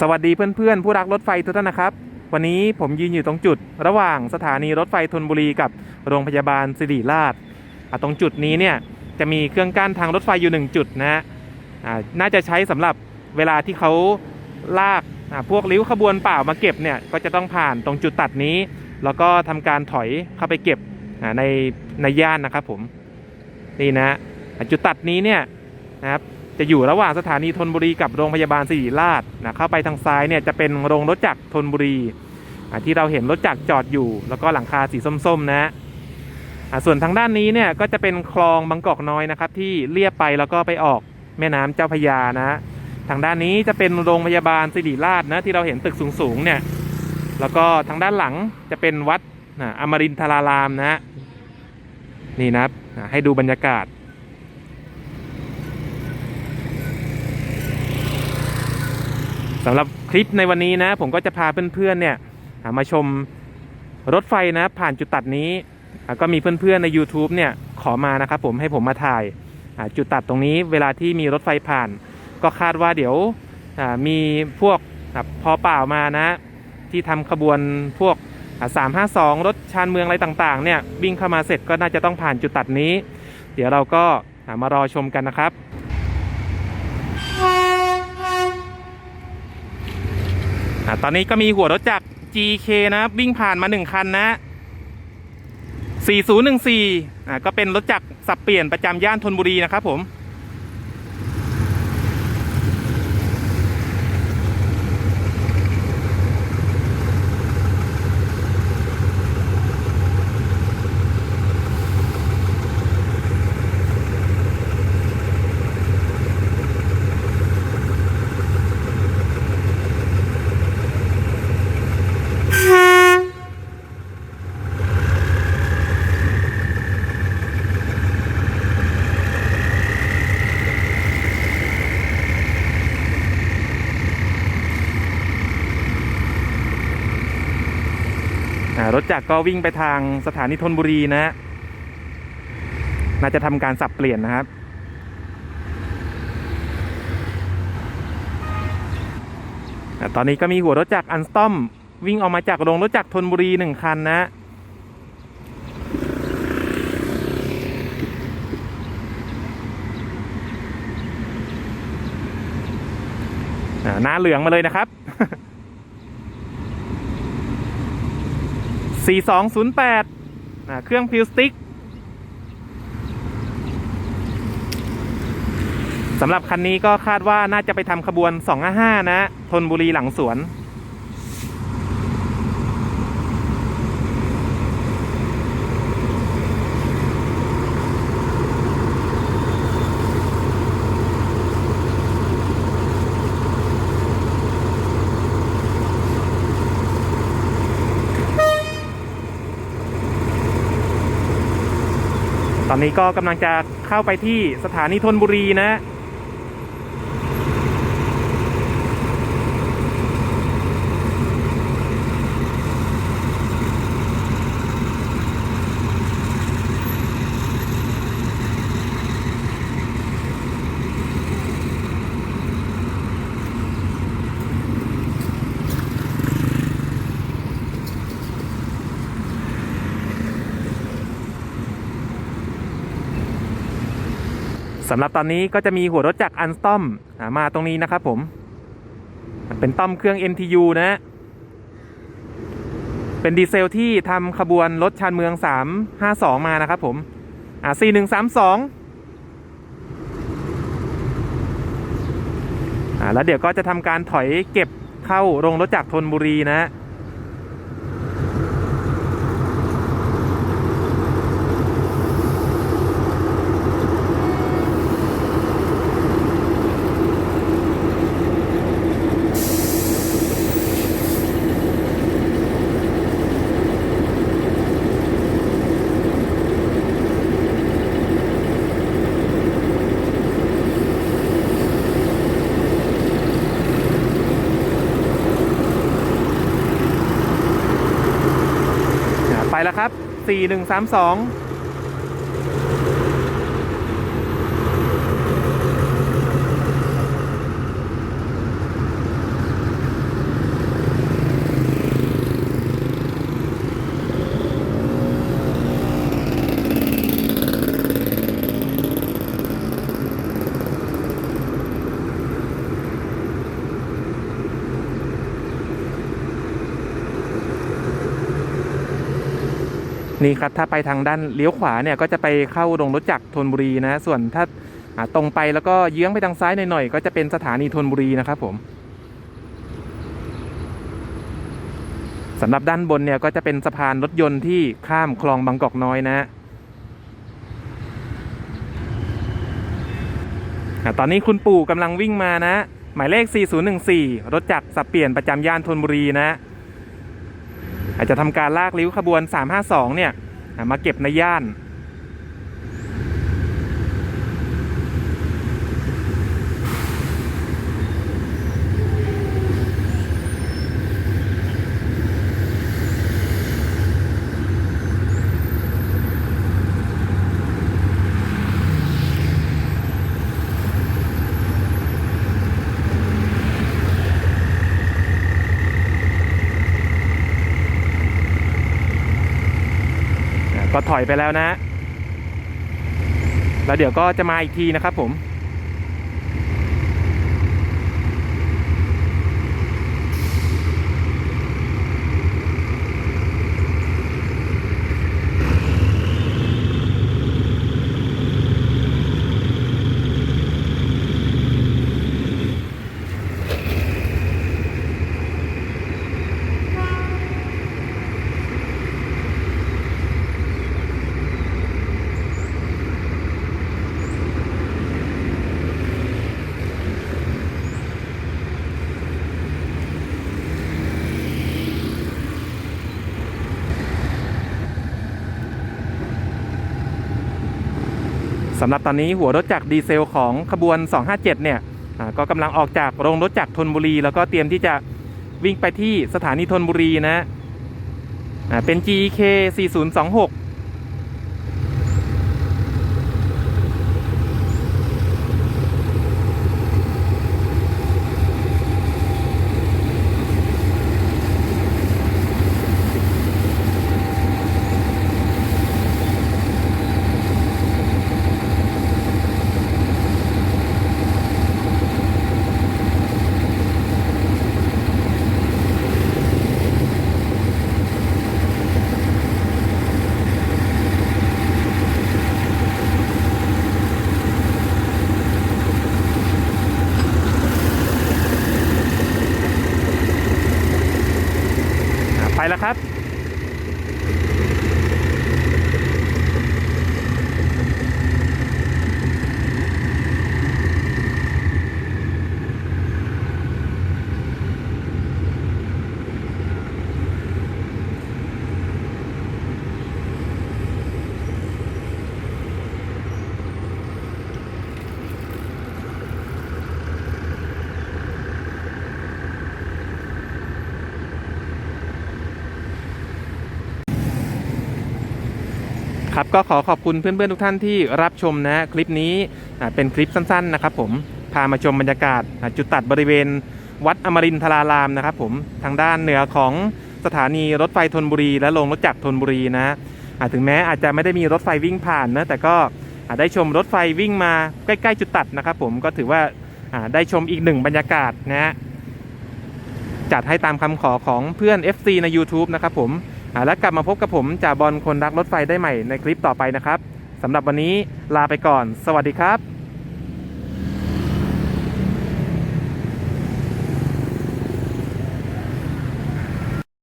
สวัสดีเพื่อนๆ ผู้รักรถไฟทุกท่านนะครับ วันนี้ผมยืนอยู่ตรงจุด ระหว่างสถานีรถไฟธนบุรีกับโรงพยาบาลสิริราชตรงจุดนี้เนี่ยจะมีเครื่องกั้นทางรถไฟอยู่หนึ่งจุดนะฮะน่าจะใช้สำหรับเวลาที่เขาลากพวกริ้วขบวนเปล่ามาเก็บเนี่ยก็จะต้องผ่านตรงจุดตัดนี้ แล้วก็ทำการถอยเข้าไปเก็บในในย่านนะครับผมนี่นะอะจุดตัดนี้เนี่ยนะครับ จะอยู่ระหว่างสถานีธนบุรีกับโรงพยาบาลสิริราชนะเข้าไปทางซ้ายเนี่ยจะเป็นโรงรถจักรธนบุรี ที่เราเห็นรถจักรจอดอยู่ แล้วก็หลังคาสีส้มๆนะส่วนทางด้านนี้เนี่ยก็จะเป็นคลองบางกอกน้อยนะครับ ที่เลียบไปแล้วก็ไปออกแม่น้ำเจ้าพยานะ ทางด้านนี้จะเป็นโรงพยาบาลสิริราชนะที่เราเห็นตึกสูงๆเนี่ยแล้วก็ทางด้านหลังจะเป็นวัดนะอมรินทรารามนะ นี่นะให้ดูบรรยากาศ สำหรับคลิปในวันนี้นะ ผมก็จะพาเพื่อนๆเนี่ยมาชมรถไฟนะผ่านจุดตัดนี้ ก็มีเพื่อนๆใน YouTube เนี่ยขอมานะครับผมให้ผมมาถ่ายจุดตัดตรงนี้เวลาที่มีรถไฟผ่าน ก็คาดว่าเดี๋ยวมีพวกพอเปล่ามานะ ที่ทำขบวนพวกสามห้าสองรถชานเมืองอะไรต่างๆเนี่ยวิ่งเข้ามาเสร็จก็น่าจะต้องผ่านจุดตัดนี้ เดี๋ยวเราก็มารอชมกันนะครับ อะ ตอนนี้ก็มีหัวรถจักร GK นะวิ่งผ่านมาหนึ่งคันนะ 4014อ่าก็เป็นรถจักรสับเปลี่ยนประจำย่านธนบุรีนะครับผม รถจักรก็วิ่งไปทางสถานีธนบุรีนะ น่าจะทำการสับเปลี่ยนนะครับ ตอนนี้ก็มีหัวรถจักรอันสตอม วิ่งออกมาจากโรงรถจักรธนบุรีหนึ่งคันนะหน้าเหลืองมาเลยนะครับ 4208อ่าเครื่องพิวสติกสำหรับคันนี้ก็คาดว่าน่าจะไปทำขบวน 255 นะ ทนบุรีหลังสวน อนนี้ก็กำลังจะเข้าไปที่สถานีธนบุรีนะำหรับตอนนี้ก็จะมีหัวรถจักรอันสตอมมาตรงนี้นะครับผม เป็นต้อมเครื่อง NTU นะเป็นดีเซลที่ทำขบวนรถชานเมือง 352 มานะครับผมอ่า4132อ่าแล้วเดี๋ยวก็จะทำการถอยเก็บเข้าโรงรถจักรธนบุรีนะอ่า 4 1 3 2 นี่ครับถ้าไปทางด้านเลี้ยวขวาเนี่ยก็จะไปเข้าโรงรถจักรธนบุรีนะ ส่วนถ้าตรงไปแล้วก็เยื้องไปทางซ้ายหน่อยๆก็จะเป็นสถานีธนบุรีนะครับผมสำหรับด้านบนเนี่ยก็จะเป็นสะพานรถยนต์ที่ข้ามคลองบางกอกน้อยนะอ่าตอนนี้คุณปู่กำลังวิ่งมานะ หมายเลข 4014 รถจักรสับเปลี่ยนประจำย่านธนบุรีนะ อาจจะทำการลากลิ้วขบวน 352 เนี่ยมาเก็บในย่าน ถอยไปแล้วนะ แล้วเดี๋ยวก็จะมาอีกทีนะครับผม สำหรับตอนนี้หัวรถจักรดีเซลของขบวน 257 เนี่ยก็กำลังออกจากโรงรถจักรธนบุรี แล้วก็เตรียมที่จะวิ่งไปที่สถานีธนบุรีนะเป็น GK 4026 ครับก็ขอขอบคุณเพื่อนๆทุกท่านที่รับชมนะคลิปนี้เป็นคลิปสั้นๆนะครับผมพามาชมบรรยากาศจุดตัดบริเวณ วัดอมรินทรารามนะครับผมทางด้านเหนือของสถานีรถไฟธนบุรี และโรงรถจักรธนบุรีนะถึงแม้อาจจะไม่ได้มีรถไฟวิ่งผ่านนะแต่ก็ได้ชมรถไฟวิ่งมาใกล้ ๆ จุดตัดนะครับผมก็ถือว่าได้ชมอีกหนึ่งบรรยากาศนะจัดให้ตามคำขอของเพื่อน FC ใน YouTube นะครับผม และกลับมาพบกับผมจ่าบอลคนรักรถไฟได้ใหม่ในคลิปต่อไปนะครับสำหรับวันนี้ลาไปก่อน สวัสดีครับ